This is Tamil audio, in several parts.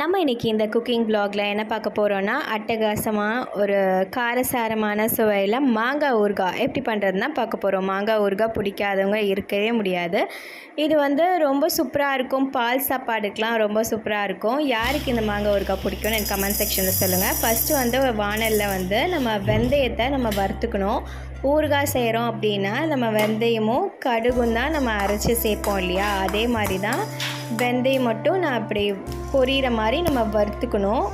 நம்ம இன்றைக்கி இந்த குக்கிங் ப்ளாகில் என்ன பார்க்க போகிறோன்னா அட்டகாசமாக ஒரு காரசாரமான சுவையில் மாங்காய் ஊறுகாய் எப்படி பண்ணுறதுனா பார்க்க போகிறோம் மாங்காய் ஊறுகாய் பிடிக்காதவங்க இருக்கவே முடியாது. இது வந்து ரொம்ப சூப்பராக இருக்கும். பால் சாப்பாடுக்கெலாம் ரொம்ப சூப்பராக இருக்கும். யாருக்கு இந்த மாங்காய் ஊறுகாய் பிடிக்கும்னு எனக்கு கமெண்ட் செக்ஷனில் சொல்லுங்கள் ஃபஸ்ட்டு வந்து ஒரு வானலில் வந்து நம்ம வெந்தயத்தை நம்ம வறுத்துக்கணும். ஊறுகாய் செய்கிறோம் அப்படின்னா நம்ம வெந்தயமும் கடுகும் தான் நம்ம அரைச்சி சேர்ப்போம் இல்லையா? அதே மாதிரி தான் வெந்தயம் மட்டும் நான் அப்படி பொரியிற மாதிரி நம்ம வறுத்துக்கணும்.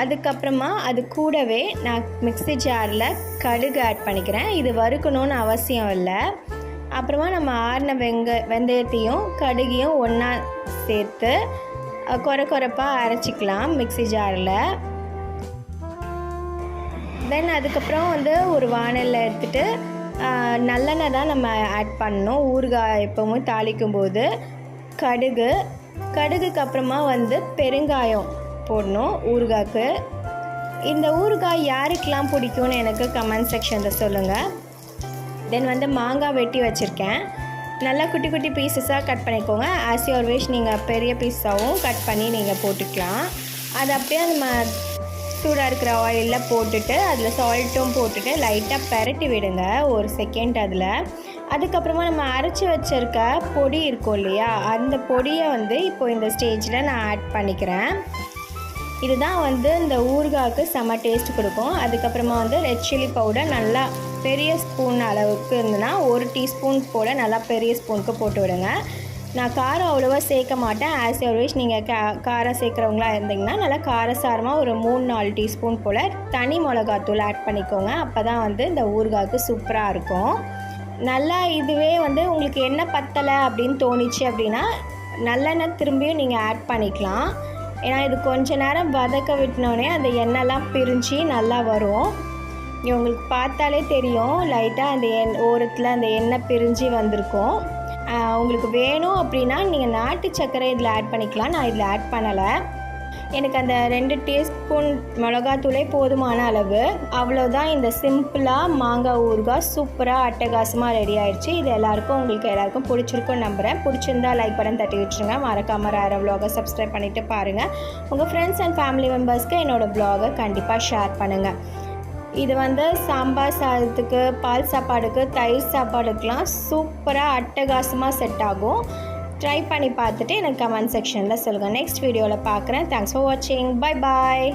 அதுக்கப்புறமா அது கூடவே நான் மிக்ஸி ஜாரில் கடுகு ஆட் பண்ணிக்கிறேன். இது வறுக்கணும்னு அவசியம் இல்லை. அப்புறமா நம்ம ஆறின வெங்க வெந்தயத்தையும் கடுகையும் ஒன்றா சேர்த்து குறை கொர கொரப்பாக அரைச்சிக்கலாம் மிக்ஸி ஜாரில். தென் அதுக்கப்புறம் வந்து ஒரு வானலில் எடுத்துகிட்டு நல்லெண்ணெய் தான் நம்ம ஆட் பண்ணணும். ஊறுகாய் எப்போவுமே தாளிக்கும் போது கடுகு கடுகுக்கு அப்புறமா வந்து பெருங்காயம் போடணும் ஊறுகாய்க்கு. இந்த ஊறுகாய் யாருக்கெல்லாம் பிடிக்கும்னு எனக்கு கமெண்ட் செக்ஷனில் சொல்லுங்கள் தென் வந்து மாங்காய் வெட்டி வச்சுருக்கேன். நல்லா குட்டி குட்டி பீசஸாக கட் பண்ணிக்கோங்க. ஆஸ் யுவர் விஷ் நீங்கள் பெரிய பீஸாகவும் கட் பண்ணி நீங்கள் போட்டுக்கலாம். அது அப்படியே நம்ம சூடாக இருக்கிற ஆயிலில் போட்டுட்டு அதில் சால்ட்டும் போட்டுட்டு லைட்டாக பரட்டி விடுங்க. ஒரு செகண்ட் அதில். அதுக்கப்புறமா நம்ம அரைச்சி வச்சிருக்க பொடி இருக்கும் இல்லையா அந்த பொடியை வந்து இப்போ இந்த ஸ்டேஜில் நான் ஆட் பண்ணிக்கிறேன். இதுதான் வந்து இந்த ஊறுகாய்க்கு செம்ம டேஸ்ட் கொடுக்கும். அதுக்கப்புறமா வந்து ரெட் சில்லி பவுடர் நல்லா பெரிய ஸ்பூன் அளவுக்கு இருந்ததுன்னா ஒரு டீஸ்பூன் போல் நல்லா பெரிய ஸ்பூனுக்கு போட்டு விடுங்க. நான் காரம் அவ்வளோவா சேர்க்க மாட்டேன். ஆஸ் யூர்வேஸ் நீங்கள் கா காரம் சேர்க்குறவங்களா இருந்தீங்கன்னா நல்லா காரசாரமாக ஒரு மூணு நாலு டீஸ்பூன் போல் தனி மிளகாத்தூள் ஆட் பண்ணிக்கோங்க. அப்போ தான் வந்து இந்த ஊறுகாய்க்கு சூப்பராக இருக்கும். நல்லா இதுவே வந்து உங்களுக்கு என்ன பத்தலை அப்படின்னு தோணுச்சு அப்படின்னா நல்லெண்ணெய் திரும்பியும் நீங்கள் ஆட் பண்ணிக்கலாம். ஏன்னா இது கொஞ்ச நேரம் வதக்க விட்டினோடனே அந்த எண்ணெய்லாம் பிரிஞ்சு நல்லா வரும். உங்களுக்கு பார்த்தாலே தெரியும் லைட்டாக அந்த எண் ஓரத்தில் அந்த எண்ணெய் பிரிஞ்சு வந்திருக்கும். உங்களுக்கு வேணும் அப்படின்னா நீங்கள் நாட்டு சர்க்கரை இதில் ஆட் பண்ணிக்கலாம். நான் இதில் ஆட் பண்ணலை. எனக்கு அந்த ரெண்டு டீஸ்பூன் மிளகாத்தூளே போதுமான அளவு. அவ்வளோதான் இந்த சிம்பிளாக மாங்காய் ஊறுகாய் சூப்பராக அட்டகாசமாக ரெடி ஆயிடுச்சு. இது எல்லாருக்கும் உங்களுக்கு எல்லாருக்கும் பிடிச்சிருக்கும் நம்புகிறேன் பிடிச்சிருந்தா லைக் பட்டன் தட்டி விட்டுருங்க. மறக்காமல் ஆயிரம் வ்ளாகை சப்ஸ்கிரைப் பண்ணிவிட்டு பாருங்கள் உங்கள் ஃப்ரெண்ட்ஸ் அண்ட் ஃபேமிலி மெம்பர்ஸ்க்கு என்னோடய வ்ளாகை கண்டிப்பாக ஷேர் பண்ணுங்கள் இது வந்து சாம்பார் சாதத்துக்கு பால் சாப்பாடுக்கு தயிர் சாப்பாடுக்கெலாம் சூப்பராக அட்டகாசமாக செட் ஆகும். ட்ரை பண்ணி பார்த்துட்டு எனக்கு கமெண்ட் செக்ஷனில் சொல்லுங்கள் நெக்ஸ்ட் வீடியோவில் பார்க்குறேன். தேங்க்ஸ் ஃபார் வாட்சிங் பை பாய்